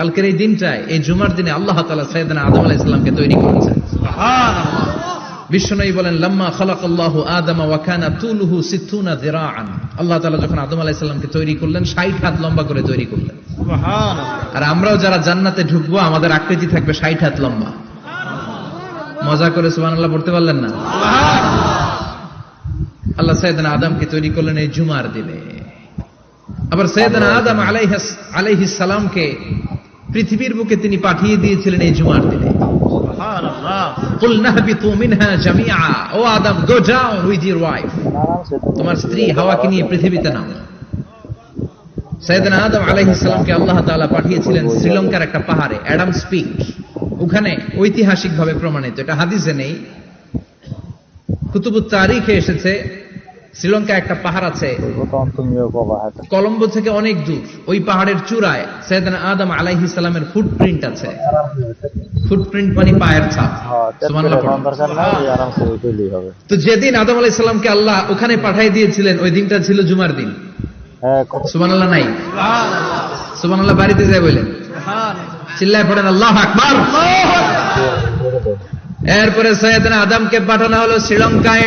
কালকের এই দিনটায় এই জুমার দিনে আল্লাহ তালা সৈয়দনা আদম আলাহ ইসলামকে তৈরি করেছেন। বিশ্বনবী বলেন লাম্মা খালাক আল্লাহ আদম ওয়াকানা তুলুহু সিথুনা আল্লাহ তাআলা যখন আদম আলাইহিস সালামকে তৈরি করলেন 60 হাত লম্বা করে তৈরি করলেন। আর আমরাও যারা জান্নাতে ঢুকবো আমাদের আকৃতি থাকবে 60 হাত লম্বা। মজা করে সুবহানাল্লাহ পড়তে পারলেন না? আল্লাহ সাইয়েদনা আদমকে তৈরি করলেন এই জুমার দিনে। আবার সৈয়দনা আদম আলাইহিস আলাইহিস সালামকে পৃথিবীর বুকে তিনি পাঠিয়ে দিয়েছিলেন এই জুমার দিনে। তোমার স্ত্রী হাওয়াকে নিয়ে পৃথিবীতে নামো। সৈয়দনা আদম আলাইহিসালামকে আল্লাহ তাআলা পাঠিয়েছিলেন শ্রীলঙ্কার একটা পাহাড়ে অ্যাডাম স্পিক। ওখানে ঐতিহাসিকভাবে প্রমাণিত এটা হাদিসে নেই। কুতুবুত তারিখে এসেছে শ্রীলঙ্কা একটা পাহাড় আছে। কলম্বো থেকে অনেক দূর। ওই পাহাড়ের চূড়ায় সৈয়দনা আদম আলাইহিস সালামের ফুটপ্রিন্ট আছে। ফুটপ্রিন্ট মানে পায়ের ছাপ। তো যেদিন আদম আলাইহিস সালামকে আল্লাহ ওখানে পাঠিয়ে দিয়েছিলেন, ওই দিনটা ছিল জুমার দিন। সুবহানাল্লাহ নাই? সুবহানাল্লাহ, বাড়িতে যায় বলেন। চিল্লায় পড়েন, আল্লাহ আকবার। এরপরে সৈয়দনা আদমকে পাঠানো হলো শ্রীলঙ্কায়।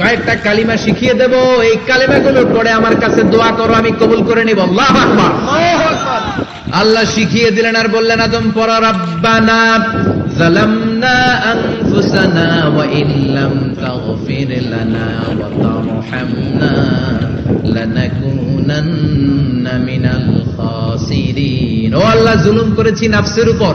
কয়েকটা কালিমা শিখিয়ে দেব। এই কালিমাগুলোর পরে আমার কাছে দোয়া করো আমি কবুল করে নিব। আল্লাহ আল্লাহ শিখিয়ে দিলেন আর বললেন আদম পর রব্বানা জালামনা আনফুসানা ওয়া ইল্লাম তাগফির লানা ওয়া তারহামনা লানাকুনান্না মিনাল খাসিরিন। ও আল্লাহ জুলুম করেছি নাফসের উপর।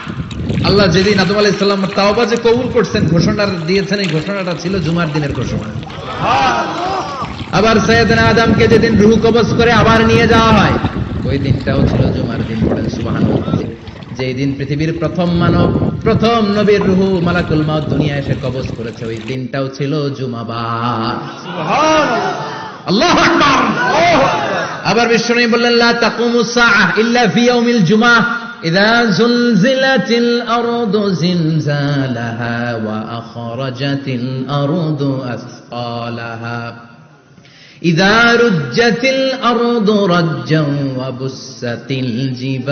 আল্লাহ যেদিন আদম আলাইহিস সালাম তাওবা যে কবুল করছেন ঘোষণা দিয়েছেন, এই ঘোষণাটা ছিল জুমার দিনের ঘোষণা। আবার সৈয়দনা আদমকে যেদিন রুহু কবজ করে আবার নিয়ে যাওয়া হয়, ওই দিনটাও ছিল জুমার দিন পড়েন সুবহানাল্লাহ। যেই দিন পৃথিবীর প্রথম মানব, প্রথম নবীর রুহু মালাকুল মাউত দুনিয়া এসে কবজ করেছে, ওই দিনটাও ছিল জুমাবার। আল্লাহু আবার বিশ্বনবী বললেন, লা তাকুমু সাআহ ইল্লা ফি ইয়াউমিল জুমআহ إذا زلزلت الأرض زلزالها وأخرجت الأرض أثقالها. إذا رجت الأرض رجا وبست الجبال